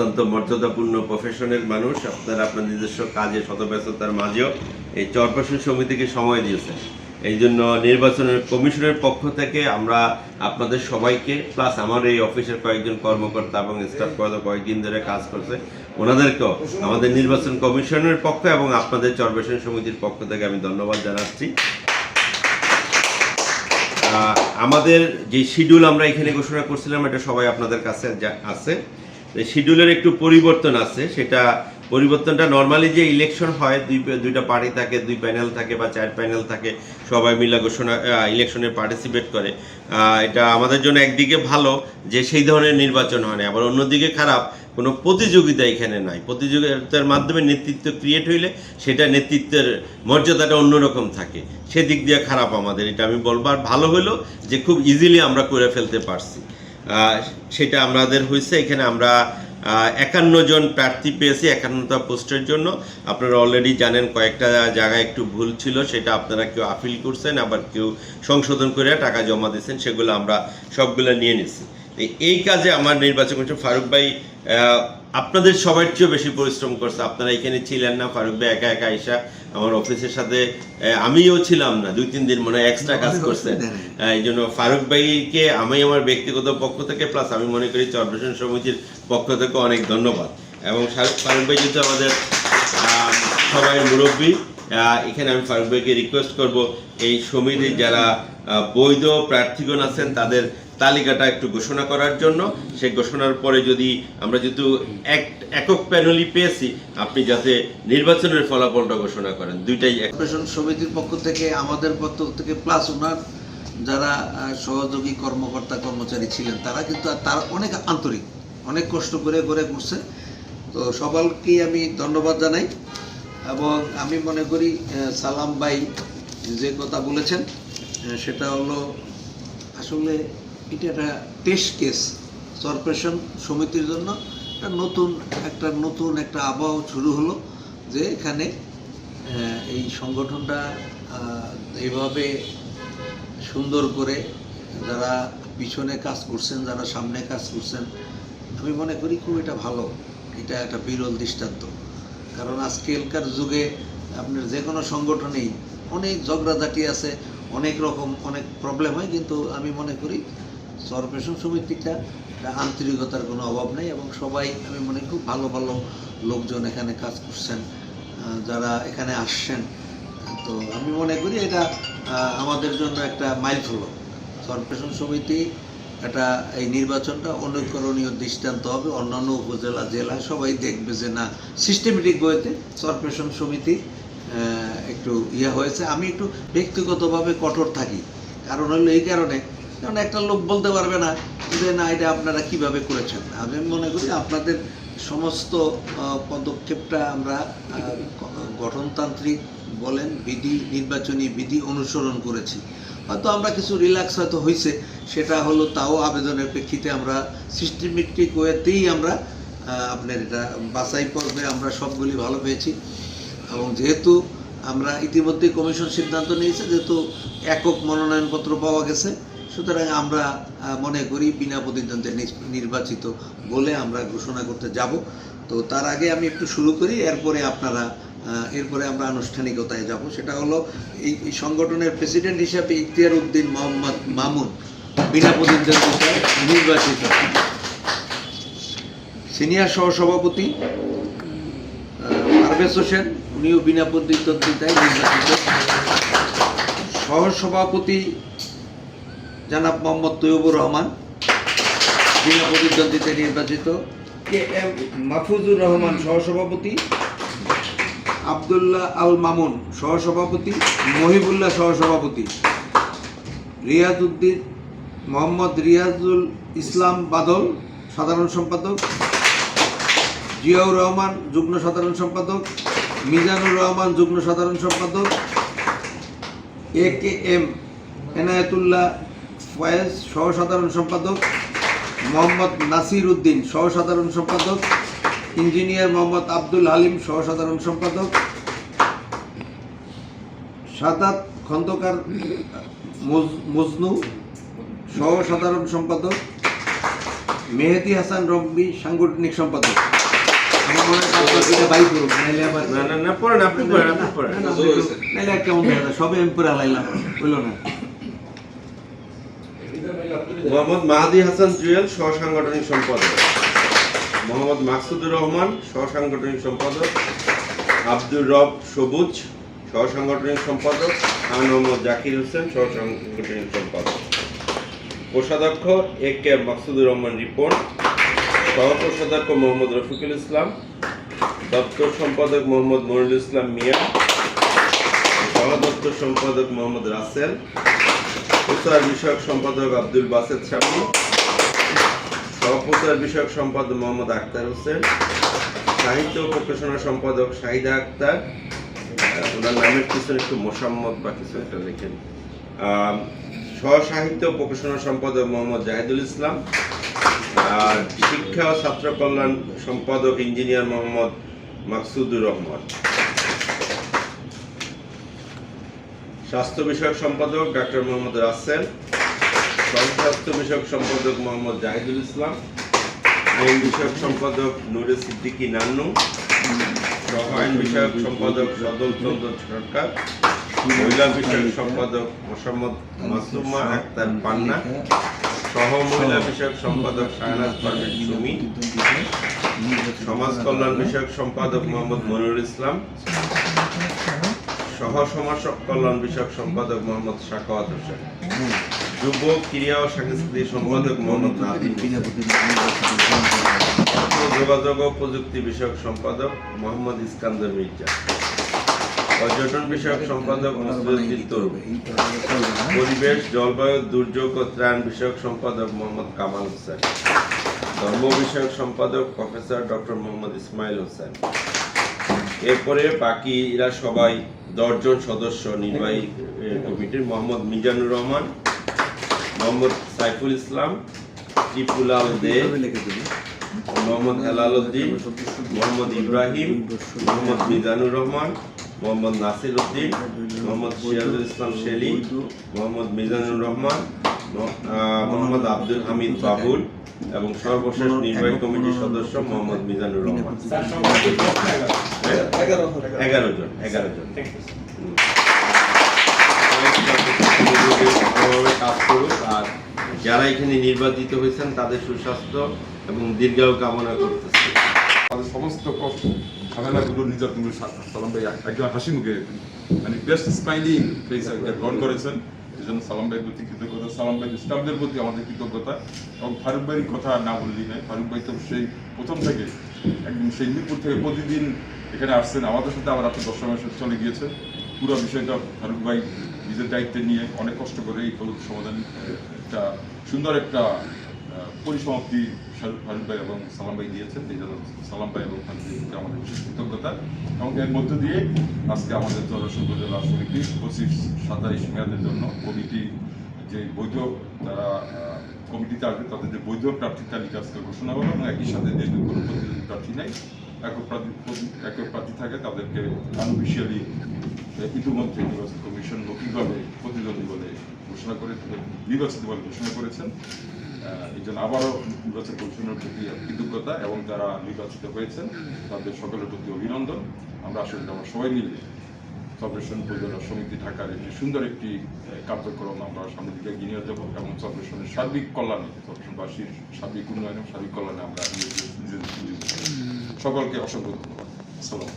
অত্যন্ত মর্যাদাপূর্ণ প্রফেশনের মানুষ। আপনারা আপনার নিজস্ব কাজে শতব্যস্ততার মাঝেও এই চরপাশন সমিতিকে সময় দিয়েছেন। এই জন্য নির্বাচনের কমিশনের পক্ষ থেকে আমরা আপনাদের সবাইকে প্লাস আমার এই অফিসের কয়েকজন কর্মকর্তা এবং স্টাফ কয়েকদিন ধরে কাজ করছে, ওনাদেরকেও আমাদের নির্বাচন কমিশনের পক্ষ এবং আপনাদের চরপাশন সমিতির পক্ষ থেকে আমি ধন্যবাদ জানাচ্ছি। আমাদের যে শিডিউল আমরা এখানে ঘোষণা করছিলাম, এটা সবাই আপনাদের কাছে আছে। শিডিউলের একটু পরিবর্তন আছে, সেটা পরিবর্তনটা নর্মালি যে ইলেকশন হয়, দুই দুইটা পার্টি থাকে, দুই প্যানেল থাকে বা চার প্যানেল থাকে, সবাই মিলে ঘোষণা ইলেকশনে পার্টিসিপেট করে। এটা আমাদের জন্য একদিকে ভালো যে সেই ধরনের নির্বাচন হয় না। আবার অন্যদিকে খারাপ, কোনো প্রতিযোগিতা এখানে নাই। প্রতিযোগিতার মাধ্যমে নেতৃত্ব ক্রিয়েট হইলে সেটা নেতৃত্বের মর্যাদাটা অন্যরকম থাকে। সেদিক দিয়ে খারাপ আমাদের, এটা আমি বলব। আর ভালো হলো যে খুব ইজিলি আমরা করে ফেলতে পারছি। সেটা আমাদের হয়েছে। এখানে আমরা একান্ন জন প্রার্থী পেয়েছি একান্নটা পোস্টের জন্য। আপনারা অলরেডি জানেন কয়েকটা জায়গায় একটু ভুল ছিল, সেটা আপনারা কেউ আপিল করছেন, আবার কেউ সংশোধন করে টাকা জমা দিয়েছেন, সেগুলো আমরা সবগুলো নিয়ে নিছি এই- কাজে আমার নির্বাচন কমিশন ফারুক ভাই আপনাদের সবার চেয়েও বেশি পরিশ্রম করছে। আপনারা এখানে ছিলেন না, ফারুক ভাই একা একা আইসা আমার অফিসের সাথে আমিও ছিলাম না দুই তিন দিন মনে হয় এক্সট্রা কাজ করছেন। এই জন্য ফারুক ভাইকে আমি আমার ব্যক্তিগত পক্ষ থেকে প্লাস আমি মনে করি চরবেশন সমিতির পক্ষ থেকে অনেক ধন্যবাদ। এবং ফারুক ভাই যেহেতু আমাদের সবাই মুরব্বী এখানে আমি ফারুক ভাইকে রিকোয়েস্ট করব এই সমিতির যারা বৈধ প্রার্থীগণ আছেন তাদের তালিকাটা একটু ঘোষণা করার জন্য। সেই ঘোষণার পরে যদি আমরা যেহেতু এক, একক প্যানেলই পেয়েছি, আপনি যাতে নির্বাচনের ফলাফলটা ঘোষণা করেন। দুইটাই এক। কর্পোরেশন সমিতির পক্ষ থেকে, আমাদের পক্ষ থেকে প্লাস ওনার যারা সহযোগী কর্মকর্তা, কর্মচারী ছিলেন, তারা কিন্তু তারা অনেক আন্তরিক, অনেক কষ্ট করে করে করছে তো সবাইকেই আমি ধন্যবাদ জানাই এবং আমি মনে করি সালাম ভাই যে কথা বলেছেন সেটা হলো আসলে এটা একটা টেস্ট কেস কর্পোরেশন সমিতির জন্য। একটা নতুন একটা নতুন একটা আবহাওয়া শুরু হলো যে এখানে এই সংগঠনটা এইভাবে সুন্দর করে যারা পিছনে কাজ করছেন, যারা সামনে কাজ করছেন, আমি মনে করি খুব এটা ভালো। এটা একটা বিরল দৃষ্টান্ত। কারণ আজকালকার যুগে আপনার যে কোনো সংগঠনেই অনেক ঝগড়াঝাটি আছে, অনেক রকম, অনেক প্রবলেম হয়, কিন্তু আমি মনে করি কর্পোরেশন সমিতিটা আন্তরিকতার কোনো অভাব নেই এবং সবাই, আমি মনে খুব ভালো ভালো লোকজন এখানে কাজ করছেন যারা এখানে আসছেন। তো আমি মনে করি এটা আমাদের জন্য একটা মাইল ফলক কর্পোরেশন সমিতি এটা এই নির্বাচনটা অনুকরণীয় দৃষ্টান্ত হবে। অন্যান্য উপজেলা, জেলা সবাই দেখবে যে না সিস্টেমেটিক ওয়েতে কর্পোরেশন সমিতি একটু ইয়ে হয়েছে। আমি একটু ব্যক্তিগতভাবে কঠোর থাকি। কারণ হলো এই কারণে কারণ একটা লোক বলতে পারবে না যে, না, এটা আপনারা কীভাবে করেছেন? আমি মনে করি আপনাদের সমস্ত পদক্ষেপটা আমরা গঠনতান্ত্রিক বলেন, বিধি, নির্বাচনী বিধি অনুসরণ করেছি। হয়তো আমরা কিছু রিল্যাক্স হয়তো হয়েছে সেটা হলো তাও আবেদনের প্রেক্ষিতে আমরা সিস্টেমেটিক ওয়েতেই আমরা আপনার এটা বাছাই পর্বে আমরা সবগুলি ভালো পেয়েছি। এবং যেহেতু আমরা ইতিমধ্যে কমিশন সিদ্ধান্ত নিয়েছে, যেহেতু একক মনোনয়নপত্র পাওয়া গেছে সুতরাং আমরা মনে করি বিনা প্রতিদ্বন্দ্বে নির্বাচিত বলে আমরা ঘোষণা করতে যাব। তো তার আগে আমি একটু শুরু করি, এরপরে আপনারা এরপরে আমরা আনুষ্ঠানিকতায় যাব। সেটা হলো, এই সংগঠনের প্রেসিডেন্ট হিসাবে ইখতিয়ার উদ্দিন মোহাম্মদ মামুন বিনা প্রতিদ্বন্দ্বিতায় নির্বাচিত। সিনিয়র সহসভাপতি পারভেজ হোসেন, উনিও বিনা প্রতিদ্বন্দ্বিতায় নির্বাচিত। সহসভাপতি জানাব মোহাম্মদ তৈয়বুর রহমান বিনা প্রতিদ্বন্দ্বিতায় নির্বাচিত। কে এম মাহফুজুর রহমান সহসভাপতি। আবদুল্লাহ আল মামুন সহসভাপতি। মহিবুল্লাহ সহসভাপতি। রিয়াজ উদ্দিন মোহাম্মদ রিয়াজুল ইসলাম বাদল সাধারণ সম্পাদক। জিয়াউর রহমান যুগ্ম সাধারণ সম্পাদক। মিজানুর রহমান যুগ্ম সাধারণ সম্পাদক। A K M Enayetullah Faiz সহ সাধারণ সম্পাদক মোহাম্মদ নাসির উদ্দিন সহ সাধারণ সম্পাদক ইঞ্জিনিয়ার মোহাম্মদ আব্দুল হালিম সহ সাধারণ সম্পাদক সাদাত খন্দকার মজনু সহ সাধারণ সম্পাদক মেহেদি হাসান রব্বি সাংগঠনিক সম্পাদক। সবে আমি পরে হালাইলাম না। মোহাম্মদ মাহাদি হাসান জুয়েল সহ সাংগঠনিক সম্পাদক। মোহাম্মদ মাকসুদুর রহমান সহ সাংগঠনিক সম্পাদক। আব্দুর রব সবুজ সহ সাংগঠনিক সম্পাদক। খান মোহাম্মদ জাকির হোসেন সহ সাংগঠনিক সম্পাদক। কোষাধ্যক্ষ এ কে মাকসুদুর রহমান রিপন সহ কোষাধ্যক্ষ মোহাম্মদ রফিকুল ইসলাম, দপ্তর সম্পাদক মোহাম্মদ মনিরুল ইসলাম মিয়া, সহ দপ্তর সম্পাদক মোহাম্মদ রাসেল প্রচার বিষয়ক সম্পাদক আব্দুল বাসেদ শামী সহপ্রচার বিষয়ক সম্পাদক মোহাম্মদ আক্তার হোসেন সাহিত্য প্রকাশনা সম্পাদক শাহিদা আক্তার ওনার নামের পিছনে একটু মোসাম্মদ বা কিছু একটা লেখেন। আহ, সহ সাহিত্য প্রকাশনা সম্পাদক মোহাম্মদ জাহিদুল ইসলাম আর শিক্ষা ও ছাত্র কল্যাণ সম্পাদক ইঞ্জিনিয়ার মোহাম্মদ মাকসুদুর রহমান। স্বাস্থ্য বিষয়ক সম্পাদক ডাক্তার মোহাম্মদ রাসেল, স্বাস্থ্য বিষয়ক সম্পাদক মোহাম্মদ জাহিদুল ইসলাম, আইন বিষয়ক সম্পাদক নুরে সিদ্দিকী নান্নু আইন বিষয়ক সম্পাদক সদল চন্দ্র সরকার, মহিলা বিষয়ক সম্পাদক মোসাম্মদ মাসুমা আক্তার পান্না, সহ মহিলা বিষয়ক সম্পাদক শাহনাজ পারভীন সুমি, সমাজ কল্যাণ বিষয়ক সম্পাদক মোহাম্মদ মনিরুল ইসলাম সহ সমাজ কল্যাণ বিষয়ক সম্পাদক মোহাম্মদ শাকাওয়াত হোসেন। যুব ক্রীড়া ও সাংস্কৃতিক সম্পাদক মোহাম্মদ নাদিম। যোগাযোগ ও প্রযুক্তি বিষয়ক সম্পাদক মোহাম্মদ ইস্কান্দর মির্জা। পর্যটন বিষয়ক সম্পাদক নজরুদ্দিন তরুণ পরিবেশ, জলবায়ু, দুর্যোগ ও ত্রাণ বিষয়ক সম্পাদক মোহাম্মদ কামাল হোসেন। ধর্ম বিষয়ক সম্পাদক প্রফেসর ডক্টর মোহাম্মদ ইসমাইল হোসেন। এরপরে বাকিরা সবাই দশজন সদস্য নির্বাহী কমিটির, মোহাম্মদ মিজানুর রহমান, মোহাম্মদ সাইফুল ইসলাম, টিপুলাল দে, মোহাম্মদ হেলাল উদ্দিন মোহাম্মদ ইব্রাহিম, মোহাম্মদ মিজানুর রহমান, মোহাম্মদ নাসির উদ্দিন মোহাম্মদ সিরাজুল ইসলাম শেলি, মোহাম্মদ মিজানুর রহমান মোহাম্মদ আব্দুল হামিদ বাবুল এবং সর্বশেষ নির্বাহী কমিটির সদস্য মোহাম্মদ মিজানুর রহমান? যারা এখানে নির্বাচিত হয়েছেন তাদের সুস্বাস্থ্য এবং দীর্ঘায়ু কামনা করতেছি আমাদের সমস্ত কষ্ট ঝামেলাগুলো নির্যাতনগুলো সা- সালাম ভাই এক- একদম হাসি মুখে মানে বেস্ট স্মাইলিং গ্রহণ করেছেন এই জন্য সালাম ভাইয়ের প্রতি কৃতজ্ঞতা সালাম ভাই স্টাফদের প্রতি আমাদের কৃতজ্ঞতা এবং ফারুক ভাইয়ের কথা না বললি নয় ফারুক ভাই তো সেই প্রথম থেকে একদম সেই মিরপুর থেকে প্রতিদিন এখানে আসছেন। আমাদের সাথে আবার আপনি দশ মাসে চলে গিয়েছেন পুরো বিষয়টা ফারুক ভাই নিজের দায়িত্বে নিয়ে অনেক কষ্ট করে এই ফলক সমাধান একটা সুন্দর একটা পরিসমাপ্তি ফারুক ভাই এবং সালাম ভাই দিয়েছেন। এই জন্য সালাম ভাই এবং ফারুক ভাইকে আমাদের বিশেষ কৃতজ্ঞতা। এবং এর মধ্য দিয়ে আজকে আমাদের জলসন উপজেলা সমিতি পঁচিশ সাতাইশ মেয়াদের জন্য কমিটি যে বৈধ আহ, কমিটিতে আসবে তাদের যে বৈধ প্রার্থী তালিকা আজকে ঘোষণা হলো এবং একই সাথে যে কোনো প্রতিদ্বন্দ্বী প্রার্থী নেই। একক প্রার্থী থাকে, তাদেরকে আনঅফিসিয়ালি ইতিমধ্যে নির্বাচন কমিশন মৌখিকভাবে প্রতিদ্বন্দ্বী বলে ঘোষণা করে নির্বাচিত বলে ঘোষণা করেছেন। এই জন্য আবারও নির্বাচন কমিশনের প্রতি কৃতজ্ঞতা এবং যারা নির্বাচিত হয়েছেন, তাদের সকলের প্রতি অভিনন্দন। আমরা আসলে আমরা সবাই মিলে চব্রেশন প্রযোজনা সমিতি ঢাকার একটি সুন্দর একটি কার্যক্রম আমরা সামনে দিকে এগিয়ে নিয়ে যাব এবং সাবরেশনের সার্বিক কল্যাণে সাবরেশনবাসীর সার্বিক উন্নয়ন এবং সার্বিক কল্যাণে আমরা সকলকে অসংখ্য ধন্যবাদ। আসসালাম